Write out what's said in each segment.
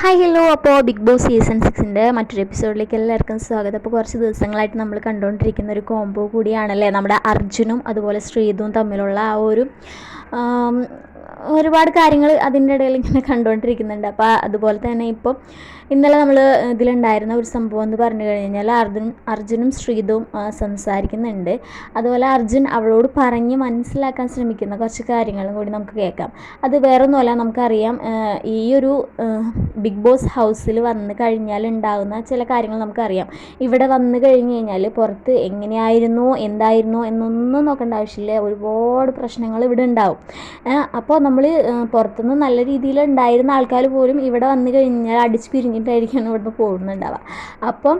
Hi hello അപ്പോൾ big boss season സിക്സിന്റെ മറ്റൊരു എപ്പിസോഡിലേക്ക് എല്ലാവർക്കും സ്വാഗതം. അപ്പോൾ കുറച്ച് ദിവസങ്ങളായിട്ട് നമ്മൾ കണ്ടുകൊണ്ടിരിക്കുന്ന ഒരു കോംബോ കൂടിയാണല്ലേ? നമ്മുടെ അർജുനും അതുപോലെ ശ്രീതും തമ്മിലുള്ള ആ ഒരു ഒരുപാട് കാര്യങ്ങൾ അതിന്റെ ഇടയിൽ ഇങ്ങനെ കണ്ടുകൊണ്ടിരിക്കുന്നുണ്ട് അപ്പോൾ അതുപോലെ തന്നെ ഇപ്പോൾ ഇന്നലെ നമ്മൾ ഇതിലുണ്ടായിരുന്ന ഒരു സംഭവം എന്ന് പറഞ്ഞു കഴിഞ്ഞാൽ അർജുൻ അർജുനും ശ്രീതും സംസാരിക്കുന്നുണ്ട്. അതുപോലെ അർജുൻ അവളോട് പറഞ്ഞ് മനസ്സിലാക്കാൻ ശ്രമിക്കുന്ന കുറച്ച് കാര്യങ്ങളും കൂടി നമുക്ക് കേൾക്കാം. അത് വേറൊന്നുമല്ല നമുക്കറിയാം ഈ ഒരു ബിഗ് ബോസ് ഹൗസിൽ വന്ന് കഴിഞ്ഞാൽ ഉണ്ടാകുന്ന ചില കാര്യങ്ങൾ നമുക്കറിയാം. ഇവിടെ വന്ന് കഴിഞ്ഞ് കഴിഞ്ഞാൽ പുറത്ത് എങ്ങനെയായിരുന്നു എന്തായിരുന്നു എന്നൊന്നും നോക്കേണ്ട ആവശ്യമില്ല. ഒരുപാട് പ്രശ്നങ്ങൾ ഇവിടെ ഉണ്ടാവും. അപ്പോൾ നമ്മൾ പുറത്തുനിന്ന് നല്ല രീതിയിൽ ഉണ്ടായിരുന്ന ആൾക്കാർ പോലും ഇവിടെ വന്ന് കഴിഞ്ഞാൽ അടിച്ച് പിരിഞ്ഞിട്ടായിരിക്കും ഇവിടുന്ന് പോകുന്നുണ്ടാവുക. അപ്പം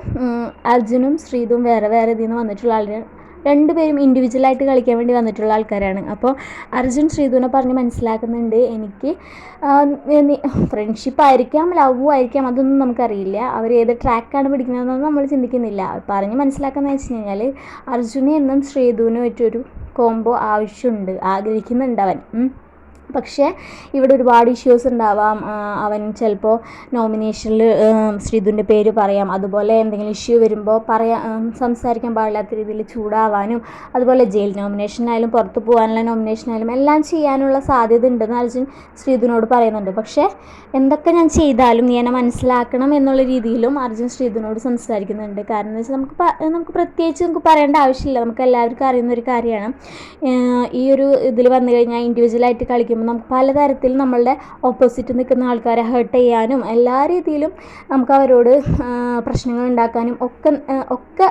അർജുനും ശ്രീതും വേറെ വേറെ ഇതിൽ നിന്ന് വന്നിട്ടുള്ള ആളുകൾ രണ്ടുപേരും ഇൻഡിവിജ്വലായിട്ട് കളിക്കാൻ വേണ്ടി വന്നിട്ടുള്ള ആൾക്കാരാണ്. അപ്പോൾ അർജുൻ ശ്രീധുവിനെ പറഞ്ഞ് മനസ്സിലാക്കുന്നുണ്ട് എനിക്ക് ഫ്രണ്ട്ഷിപ്പ് ആയിരിക്കാം ലവ് ആയിരിക്കാം അതൊന്നും നമുക്കറിയില്ല. അവർ ഏത് ട്രാക്കാണ് പിടിക്കുന്നതെന്നൊന്നും നമ്മൾ ചിന്തിക്കുന്നില്ല. പറഞ്ഞ് മനസ്സിലാക്കുന്നത് വെച്ച് കഴിഞ്ഞാൽ അർജുനെ എന്നും ശ്രീധുവിനും പറ്റിയൊരു കോംബോ ആവശ്യമുണ്ട്. ആഗ്രഹിക്കുന്നുണ്ട് അവൻ. പക്ഷേ ഇവിടെ ഒരുപാട് ഇഷ്യൂസ് ഉണ്ടാവാം. അവൻ ചിലപ്പോൾ നോമിനേഷനിൽ ശ്രീധുവിന്റെ പേര് പറയാം. അതുപോലെ എന്തെങ്കിലും ഇഷ്യൂ വരുമ്പോൾ പറയാ സംസാരിക്കാൻ പാടില്ലാത്ത രീതിയിൽ ചൂടാവാനും അതുപോലെ ജയിൽ നോമിനേഷനായാലും പുറത്ത് പോകാനുള്ള നോമിനേഷനായാലും എല്ലാം ചെയ്യാനുള്ള സാധ്യത ഉണ്ടെന്ന് അർജുൻ ശ്രീധുവിനോട് പറയുന്നുണ്ട്. പക്ഷേ എന്തൊക്കെ ഞാൻ ചെയ്താലും നീ എന്നെ മനസ്സിലാക്കണം എന്നുള്ള രീതിയിലും അർജുൻ ശ്രീധുവിനോട് സംസാരിക്കുന്നുണ്ട്. കാരണം എന്ന് വെച്ചാൽ നമുക്ക് നമുക്ക് പ്രത്യേകിച്ച് നമുക്ക് പറയേണ്ട ആവശ്യമില്ല. നമുക്ക് എല്ലാവർക്കും അറിയുന്ന ഒരു കാര്യമാണ്. ഈ ഒരു ഇതിൽ വന്നു കഴിഞ്ഞാൽ ഇൻഡിവിജ്വലായിട്ട് കളിക്കുമ്പോൾ നമുക്ക് പലതരത്തിൽ നമ്മളുടെ ഓപ്പോസിറ്റ് നിൽക്കുന്ന ആൾക്കാരെ ഹേർട്ട് ചെയ്യാനും എല്ലാ രീതിയിലും നമുക്ക് അവരോട് പ്രശ്നങ്ങൾ ഉണ്ടാക്കാനും ഒക്കെ ഒക്കെ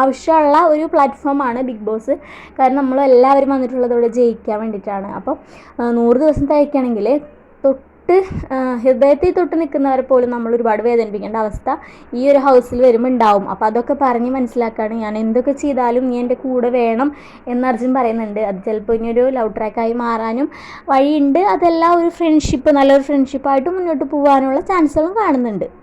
ആവശ്യമുള്ള ഒരു പ്ലാറ്റ്ഫോമാണ് ബിഗ് ബോസ് കാരണം നമ്മൾ എല്ലാവരും വന്നിട്ടുള്ളത് ഇവിടെ ജയിക്കാൻ വേണ്ടിയിട്ടാണ്. അപ്പോൾ നൂറ് ദിവസം തയ്ക്കുകയാണെങ്കിൽ തൊട്ട് ആഹ് ഹൃദയത്തിൽ തൊട്ട് നിൽക്കുന്നവരെ പോലും നമ്മൾ ഒരുപാട് വേദനിപ്പിക്കേണ്ട അവസ്ഥ ഈ ഒരു ഹൗസിൽ വരുമ്പോൾ ഉണ്ടാവും. അപ്പോൾ അതൊക്കെ പറഞ്ഞ് മനസ്സിലാക്കാണ് ഞാൻ. എന്തൊക്കെ ചെയ്താലും നീ എന്റെ കൂടെ വേണം എന്ന് അർജുൻ പറയുന്നുണ്ട്. അത് ചിലപ്പോൾ ഇനി ഒരു ലവ് ട്രാക്കായി മാറാനും വഴിയുണ്ട്. അതെല്ലാം ഒരു ഫ്രണ്ട്ഷിപ്പ് നല്ലൊരു ഫ്രണ്ട്ഷിപ്പായിട്ട് മുന്നോട്ട് പോകാനുള്ള ചാൻസുകളും കാണുന്നുണ്ട്.